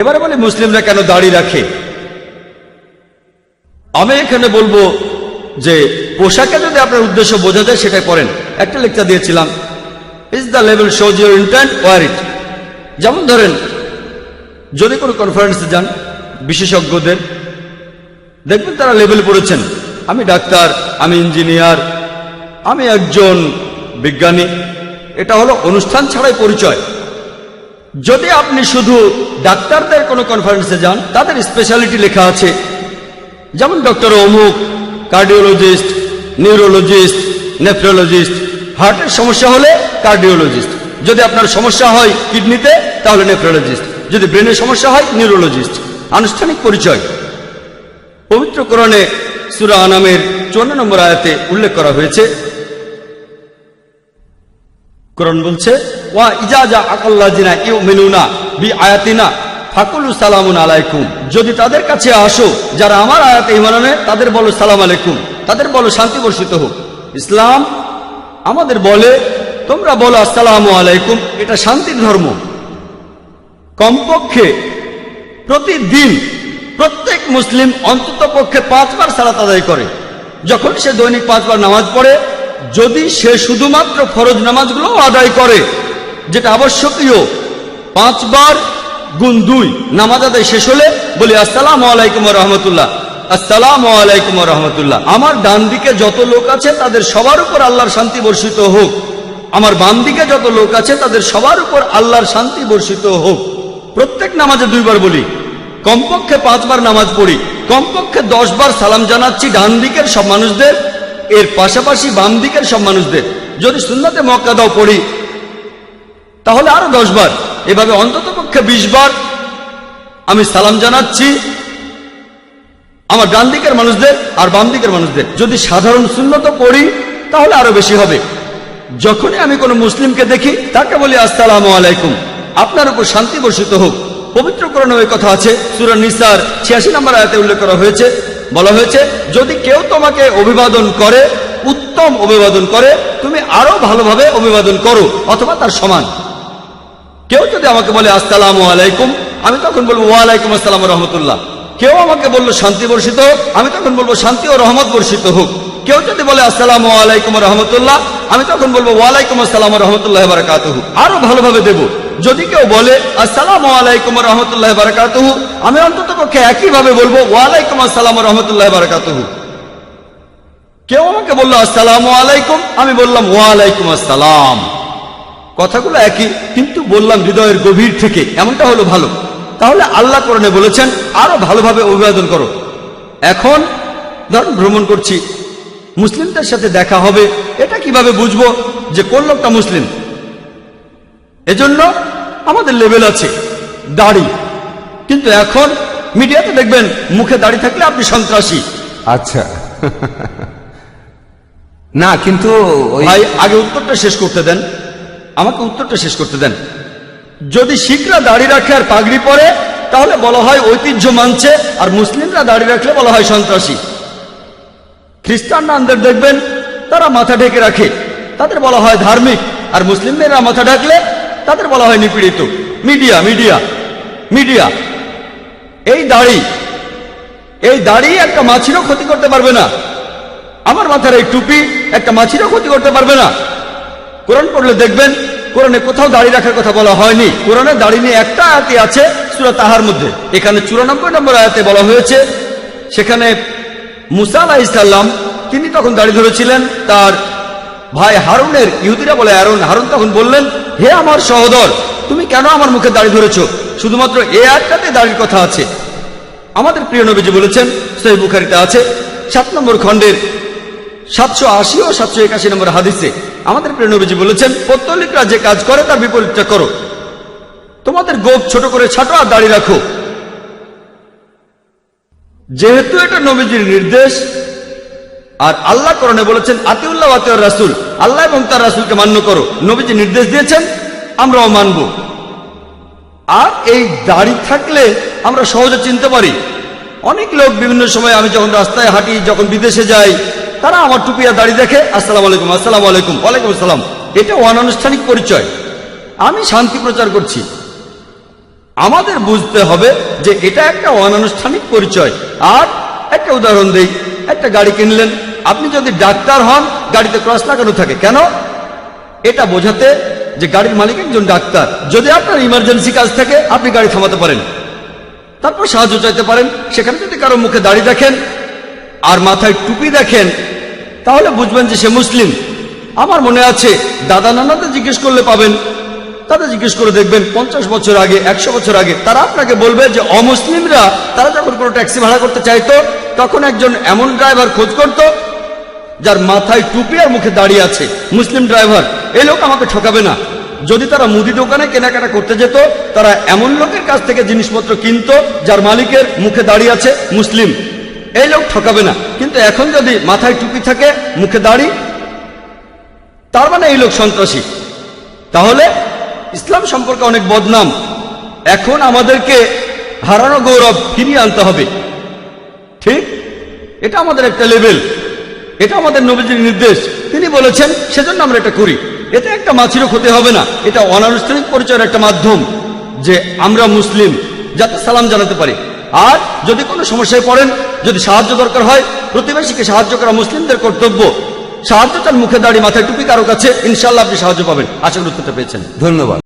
এবারে বলে, মুসলিমরা কেন দাড়ি রাখে? আমি এখানে বলব যে, পোশাকে যদি আপনার উদ্দেশ্য বোঝা যায়, সেটাই পড়েন। একটা লেকচার দিয়েছিলাম। Is the level shows your intent war it যেমন ধরেন, যদি কোনো কনফারেন্সে যান, বিশেষজ্ঞদের, দেখবেন তারা লেভেল পড়েছেন। আমি ডাক্তার, আমি ইঞ্জিনিয়ার আমি একজন বিজ্ঞানী। এটা হলো অনুষ্ঠান ছাড়াই পরিচয়। যদি আপনি শুধু ডাক্তারদের কোনো কনফারেন্সে যান, তাদের স্পেশালিটি লেখা আছে। যেমন ডক্টর অমুক কার্ডিওলজিস্ট নিউরোলজিস্ট নেফ্রোলজিস্ট হার্টের সমস্যা হলে কার্ডিওলজিস্ট যদি আপনার সমস্যা হয় কিডনিতে তাহলে নেফ্রোলজিস্ট যদি ব্রেনের সমস্যা হয় নিউরোলজিস্ট আনুষ্ঠানিক পরিচয়। পবিত্র সুরা আনামের চুয়ান্ন নম্বর আয়াতে উল্লেখ করা হয়েছে। কোরআন বলছে ওয়া ইজাজা বি আলাইকুম যদি তাদের কাছে আসো, যারা আমার আয়াতে ইমান তাদের বলো সালাম আলাইকুম। তাদের বলো শান্তি বর্ষিত হোক। ইসলাম আমাদের বলে, তোমরা বলো আসসালামু আলাইকুম, এটা শান্তির ধর্ম। কমপক্ষে প্রতিদিন প্রত্যেক মুসলিম অন্তত পক্ষে পাঁচবার সালাত আদায় করে। যখন সে দৈনিক পাঁচবার নামাজ পড়ে, যদি সে শুধুমাত্র ফরজ নামাজগুলো আদায় করে যেটা আবশ্যকীয়। পাঁচবার গুণ দুই, নামাজ আদায় শেষ হলে বলি, আসসালাম আলাইকুম রহমতুল্লাহ। আসসালাম আলাইকুম রহমতুল্লাহ। আমার ডান দিকে যত লোক আছে, তাদের সবার উপর আল্লাহর শান্তি বর্ষিত হোক। আমার বাম দিকে যত লোক আছে, তাদের সবার উপর আল্লাহর শান্তি বর্ষিত হোক। প্রত্যেক নামাজে দুইবার বলি, কমপক্ষে পাঁচবার নামাজ পড়ি, কমপক্ষে দশ বার সালাম জানাচ্ছি ডান দিকের সব মানুষদের, এর পাশাপাশি বাম দিকের সব মানুষদের। যদি সুন্নাতে মক্কা দাও পড়ি তাহলে আরও দশ বার। এভাবে অন্তত পক্ষে বিশ বার আমি সালাম জানাচ্ছি আমার ডান দিকের মানুষদের আর বাম দিকের মানুষদের। যদি সাধারণ শূন্যত পড়ি, তাহলে আরও বেশি হবে। যখনই আমি কোনো মুসলিমকে দেখি, তাকে বলি, আসসালামু আলাইকুম। আপনার উপর শান্তি বর্ষিত হোক। পবিত্র করণে ওই কথা আছে, সুরা নিসার ছিয়াশি নম্বর আয়াতে উল্লেখ করা হয়েছে। বলা হয়েছে, যদি কেউ তোমাকে অভিবাদন করে, উত্তম অভিবাদন করে, তুমি আরও ভালোভাবে অভিবাদন করো, অথবা তার সমান। কেউ যদি আমাকে বলে, আসসালামু আলাইকুম আমি তখন বলব, ওয়ালাইকুম আসসালাম রহমতুল্লাহ কেউ আমাকে বলল, শান্তি বর্ষিত হোক আমি তখন বলব, শান্তি ও রহমত বর্ষিত হোক কেউ যদি বলে, আসসালামু আলাইকুম রহমতুল্লাহ আমি তখন বলব, ওয়ালাইকুম আসসালাম রহমতুল্লাহ বারাকাতুহু আরও ভালোভাবে দেব। যদি কেউ বলে, আসসালাম আলাইকুম রহমতুল্লাহ বারাকাতুহু আমি অন্তত পক্ষে একইভাবে বলব, ওয়ালাইকুম আসসালাম রহমতুল্লাহ বারাকাতুহু কেউ আমাকে বলল, আসসালাম আলাইকুম আমি বললাম, ওয়ালাইকুম আসসালাম কথাগুলো একই কিন্তু বললাম হৃদয়ের গভীর থেকে এমনটা হলো ভালো। তাহলে আল্লাহ কোরআনে বলেছেন আরও ভালোভাবে অভিবাদন করো। এখন ধরুন ভ্রমণ করছি মুসলিমদের সাথে দেখা হবে এটা কীভাবে বুঝব যে কোন লোকটা মুসলিম? এজন্য আমাদের লেভেল আছে দাড়ি। কিন্তু এখন মিডিয়াতে দেখবেন মুখে দাড়ি থাকলে আপনি সন্ত্রাসী। আচ্ছা। না কিন্তু ভাই আগে উত্তরটা শেষ করতে দেন। আমাকে উত্তরটা শেষ করতে দেন। যদি শিখরা দাড়ি রাখে আর পাগড়ি পরে, তাহলে বলা হয় ঐতিহ্য মানছে, আর মুসলিমরা দাড়ি রাখলে বলা হয় সন্ত্রাসী। খ্রিস্টান নানদের দেখবেন, তারা মাথা ঢেকে রাখে। তাদের বলা হয় ধার্মিক, আর মুসলিমরা মাথা ঢাকলে, তাদের বলা হয় নিপীড়িত। Media media media. এই দাড়ি এই দাড়ি একটা মাছিরও ক্ষতি করতে পারবে না। আমার মাথার এই টুপি একটা মাছিরও ক্ষতি করতে পারবে না। কোরআন পড়লে দেখবেন, কোরআনে কোথাও দাড়ি রাখার কথা বলা হয়নি। কোরআনে দাড়ি নিয়ে একটা আয়াতি আছে সুরা তাহার মধ্যে। এখানে চুরানব্বই নম্বর আয়াতে বলা হয়েছে, সেখানে মুসা আলাহ ইসলাম তিনি তখন দাড়ি ধরেছিলেন, তার ভাই হারুনের ইহুদিরা বলে হারুন হারুন তখন বললেন, হে আমার সহদর, তুমি কেন আমার মুখে দাড়ি ধরেছো? শুধুমাত্র এ আয়াতটাতে দাড়ির কথা আছে। আমাদের প্রিয় নবীজি বলেছেন সহি বুখারিতে আছে, সাত নম্বর খণ্ডের সাতশো আশি ও সাতশো একাশি নম্বর হাদিসে আমাদের প্রিয় নবীজি বলেছেন, পত্তলিকরা যে কাজ করে তার বিপরীতটা করো। তোমাদের গোপ ছোট করে ছাটো আর দাড়ি রাখো। যেহেতু এটা নবীজির নির্দেশ, আর আল্লাহ করণে বলেছেন, আতিউল্লাহ আতিউর রাসুল। আল্লাহ এবং তার রাসুলকে মান্য করো। নবীজি নির্দেশ দিয়েছেন, আমরাও মানব। আর এই দাড়ি থাকলে আমরা সহজে চিনতে পারি। অনেক লোক বিভিন্ন সময় আমি যখন রাস্তায় হাঁটি, যখন বিদেশে যাই তারা আমার টুপিয়া দাড়ি দেখে, আসসালাম আলাইকুম আসসালাম আলাইকুম, ওয়ালাইকুম আসসালাম। এটা অনানুষ্ঠানিক পরিচয়। আমি শান্তি প্রচার করছি। আমাদের বুঝতে হবে যে এটা একটা অনানুষ্ঠানিক পরিচয়। আর একটা উদাহরণ দেই, একটা গাড়ি কিনলেন, আপনি যদি ডাক্তার হন, গাড়িতে ক্রস লাগানো থাকে। কেন? এটা বোঝাতে যে গাড়ির মালিক একজন ডাক্তার। যদি আপনার ইমার্জেন্সি কাজ থাকে, আপনি গাড়ি থামাতে পারেন। তারপর সাহায্য চাইতে পারেন। সেখানে যদি কারও মুখে দাড়ি দেখেন আর মাথায় টুপি দেখেন, তাহলে বুঝবেন যে সে মুসলিম। আমার মনে আছে, দাদা নানাদের জিজ্ঞেস করলে পাবেন। তাদের জিজ্ঞেস করে দেখবেন, পঞ্চাশ বছর আগে, একশো বছর আগে, তারা আপনাকে বলবে যে, অমুসলিমরা, তারা যখন কোনো ট্যাক্সি ভাড়া করতে চাইতো, তখন একজন এমন ড্রাইভার খোঁজ করত, যার মাথায় টুপি আর মুখে দাঁড়িয়ে আছে। মুসলিম ড্রাইভার এই লোক আমাকে ঠকাবে না। যদি তারা মুদি দোকানে কেনাকাটা করতে যেত, তারা এমন লোকের কাছ থেকে জিনিসপত্র কিনতো, যার মালিকের মুখে দাঁড়িয়ে আছে, মুসলিম। এই লোক ঠকাবে না। কিন্তু এখন যদি মাথায় টুপি থাকে, মুখে দাড়ি, তার মানে এই লোক সন্ত্রাসী। তাহলে ইসলাম সম্পর্কে অনেক বদনাম। এখন আমাদেরকে হারানো গৌরব ফিরিয়ে আনতে হবে। ঠিক? এটা আমাদের একটা লেভেল। এটা আমাদের নবীজির নির্দেশ। তিনি বলেছেন, সেজন্য আমরা এটা করি। এতে একটা মাছিরও ক্ষতি হবে না। এটা অনানুষ্ঠানিক পরিচয়ের একটা মাধ্যম যে আমরা মুসলিম, যাতে সালাম জানাতে পারি। আর যদি কোনো সমস্যায় পড়েন, যদি সাহায্য দরকার হয়, প্রতিবেশীকে সাহায্য করা মুসলিমদের কর্তব্য। সাহায্য তার মুখে দাঁড়িয়ে মাথায় টুপি, কারও কাছে ইনশাল্লাহ আপনি সাহায্য পাবেন। আশা করি উত্তরটা পেয়েছেন। ধন্যবাদ।